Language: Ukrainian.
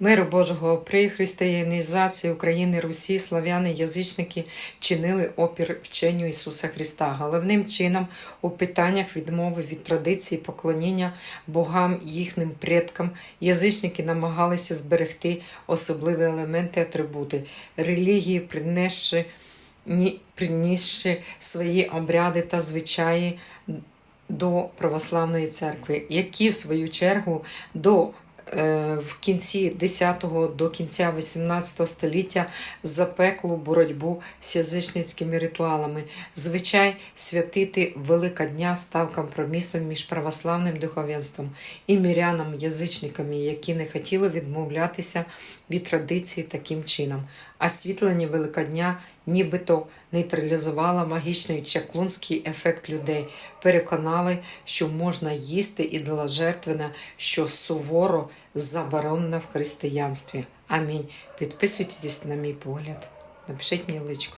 Миру Божого при християнізації України, Русі, славяни, язичники чинили опір вченню Ісуса Христа. Головним чином у питаннях відмови від традиції поклоніння богам їхнім предкам язичники намагалися зберегти особливі елементи атрибути релігії, принісши свої обряди та звичаї до православної церкви, які в свою чергу до в кінці 10-го до кінця 18 століття запеклу боротьбу з язичницькими ритуалами. Звичай святити Велика Дня став компромісом між православним духовенством і мірянам-язичниками, які не хотіли відмовлятися від традиції таким чином. А Освітлення Великодня нібито нейтралізувало магічний чаклунський ефект людей, переконали, що можна їсти ідоложертвене, що суворо заборонено в християнстві. Амінь. Підписуйтесь на мій погляд. Напишіть мені личко.